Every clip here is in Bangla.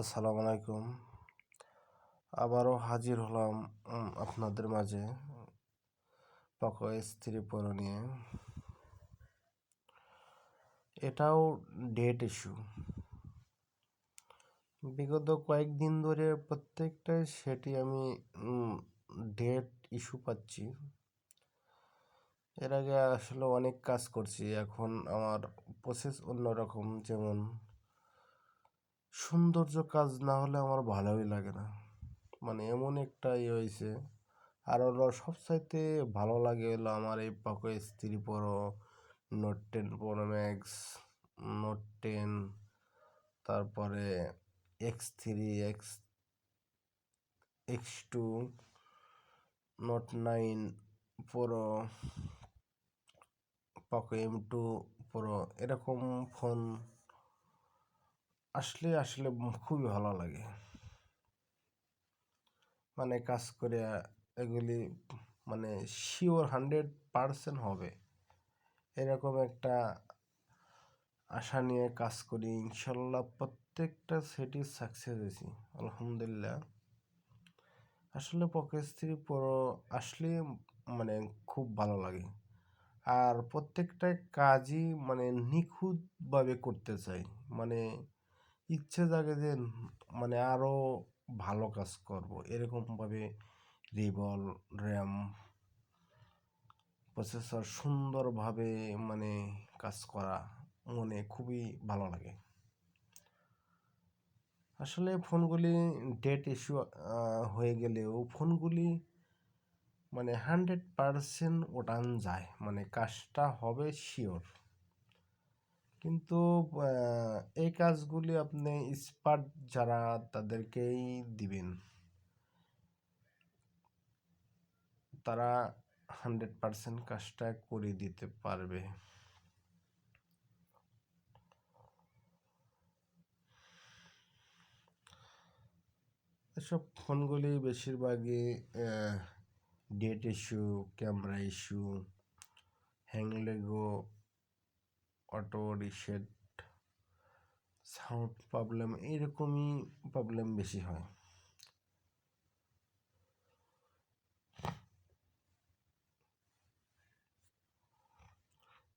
আসসালামু আলাইকুম। আবারও হাজির হলাম আপনাদের মাঝে পকো এস থ্রি নিয়ে। এটাও ডেট ইস্যু বিগত কয়েকদিন ধরে প্রত্যেকটাই সেটি আমি ডেট ইস্যু পাচ্ছি। এর আগে আসলে অনেক কাজ করছি, এখন আমার প্রসেস অন্যরকম, যেমন সৌন্দর্য কাজ না হলে আমার ভালোই লাগে না। মানে এমন একটা ইয়ে হয়েছে আর হলো সবচাইতে ভালো লাগে হলো আমার এই Poco S three pro note ten pro max note ten তারপরে X three X X two note nine pro Poco M two pro এরকম ফোন আসলে আসলে খুবই ভালো লাগে। মানে কাজ করে এগুলি মানে শিওর হান্ড্রেড পারসেন্ট হবে। এরকম একটা আশা নিয়ে কাজ করি, ইনশাল্লাহ প্রত্যেকটা সেটি সাকসেস হয়েছি, আলহামদুলিল্লাহ। আসলে স্ত্রী পুরো আসলে মানে খুব ভালো লাগে। আর প্রত্যেকটা কাজই মানে নিখুঁতভাবে করতে চাই। মানে ইচ্ছে জাগে যে মানে আরও ভালো কাজ করব। এরকমভাবে রিবল র্যাম, প্রসেসর সুন্দরভাবে মানে কাজ করা মনে খুবই ভালো লাগে। আসলে ফোনগুলি ডেট ইস্যু হয়ে গেলেও ফোনগুলি মানে হান্ড্রেড পারসেন্ট ওটান যায়। মানে কাজটা হবে শিওর কিন্তু এই কাজগুলি আপনি স্পার্ট যারা তাদেরকেই দিবেন। তারা হান্ড্রেড পারসেন্ট কাজটা করে দিতে পারবে। এসব ফোনগুলি বেশিরভাগই ডেট ইস্যু ক্যামেরা ইস্যু হ্যাংলেগো অটো রিসেট সাউন্ড প্রবলেম এইরকমই প্রবলেম বেশি হয়।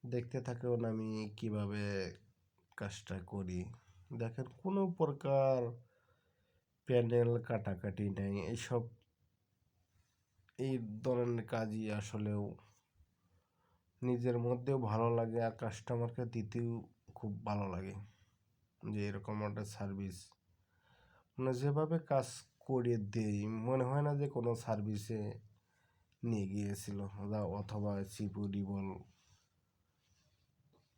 দেখতে থাকুন আমি কীভাবে কাজটা করি। দেখেন কোনো প্রকার প্যানেল কাটাকাটি নেই, এইসব এই ধরনের কাজই আসলেও নিজের মধ্যেও ভালো লাগে আর কাস্টমারকে দিতেও খুব ভালো লাগে। যে এরকম একটা সার্ভিস মানে যেভাবে কাজ করে দেই, মনে হয় না যে কোনো সার্ভিসে নিয়ে গিয়েছিল অথবা সিপু রিবল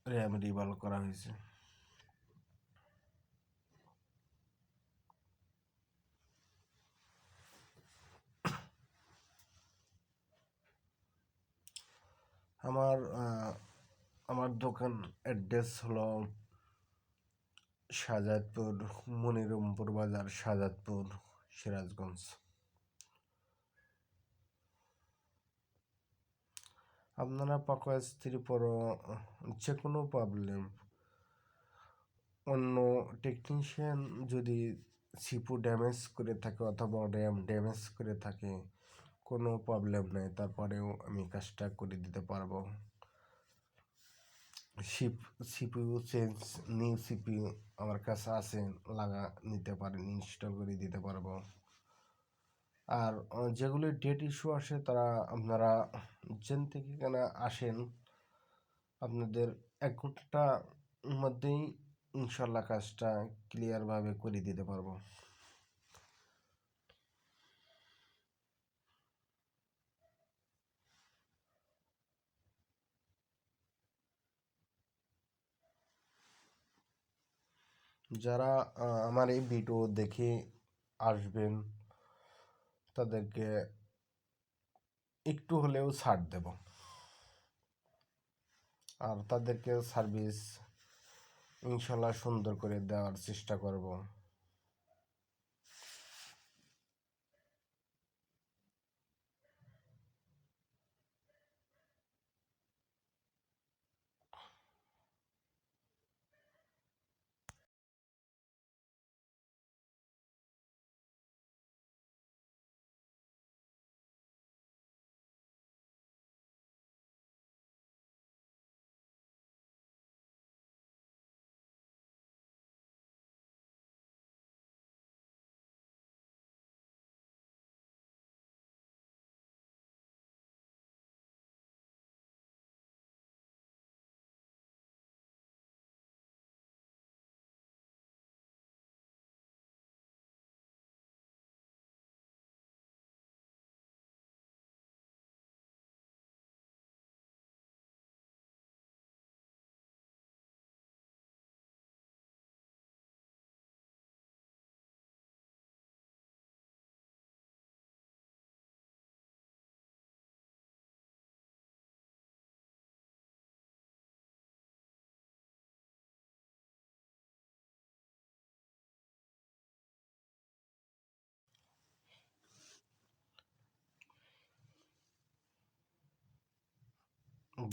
র্যাম রিবল করা হয়েছে। আমার আমার দোকান অ্যাড্রেস হলো শাহজাদপুর, মনিরমপুর বাজার, শাহজাদপুর, সিরাজগঞ্জ। আপনারা পাকা স্ত্রী পর, যে কোনো প্রবলেম অন্য টেকনিশিয়ান যদি সিপু ড্যামেজ করে থাকে অথবা র্যাম ড্যামেজ করে থাকে কোনো প্রবলেম নেই, তারপরেও আমি কাজটা করে দিতে পারব। Chip CPU change new CPU আমার কাছে আছে, লাগা, নিতে পারেন ইনস্টল করে দিতে পারব। আর যেগুলি ডেট ইস্যু আসে, তারা আপনারা যেন থেকে কেন আসেন, আপনাদের এক ঘণ্টার মধ্যেই ইনশাল্লাহ কাজটা ক্লিয়ারভাবে করে দিতে পারব। যারা আমার এই ভিডিও দেখে আসবেন, তাদেরকে একটু হলেও ছাড় দেব। আর তাদেরকে সার্ভিস ইনশাল্লাহ সুন্দর করে দেওয়ার চেষ্টা করব।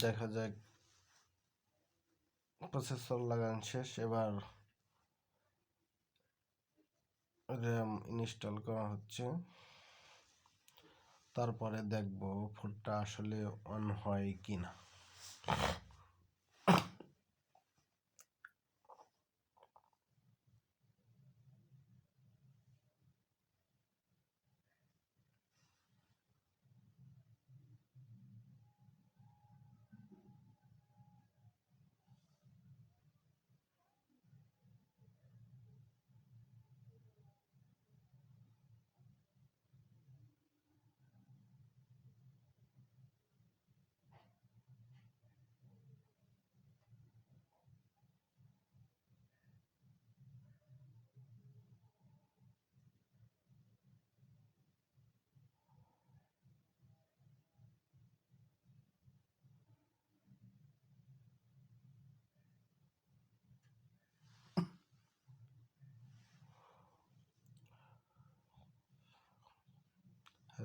দেখা যাক। প্রসেসর লাগান শেষ, এবার র্যাম ইনস্টল করা হচ্ছে। তারপরে দেখব ফোনটা আসলে অন হয় কি না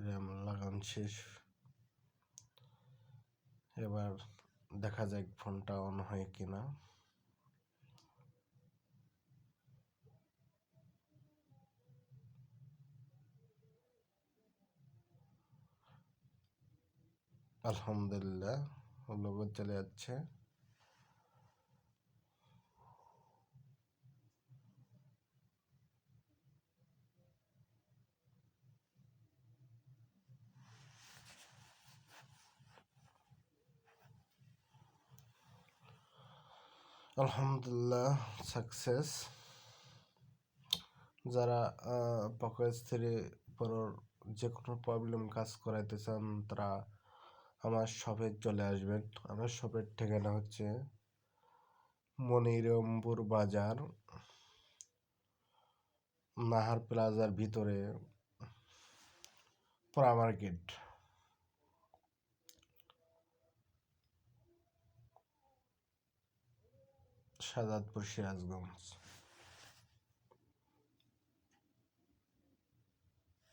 র্যাম লাগান শেষ। এবার দেখা যাক ফোনটা অন হয় কিনা। আলহামদুলিল্লাহ লোগো চলে যাচ্ছে। আলহামদুলিল্লাহ সাকসেস যারা পকেজ থ্রি পরোর যে কোনো প্রবলেম কাজ করাইতে চান, তারা আমার শপে চলে আসবেন। আমার শপের ঠিকানা হচ্ছে মনিরমপুর বাজার, নাহার প্লাজার ভিতরে পরা সাজাদপুর সিরাজগঞ্জ।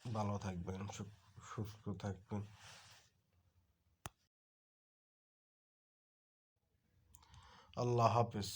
ভালো থাকবেন সুস্থ থাকবেন। আল্লাহ হাফিজ।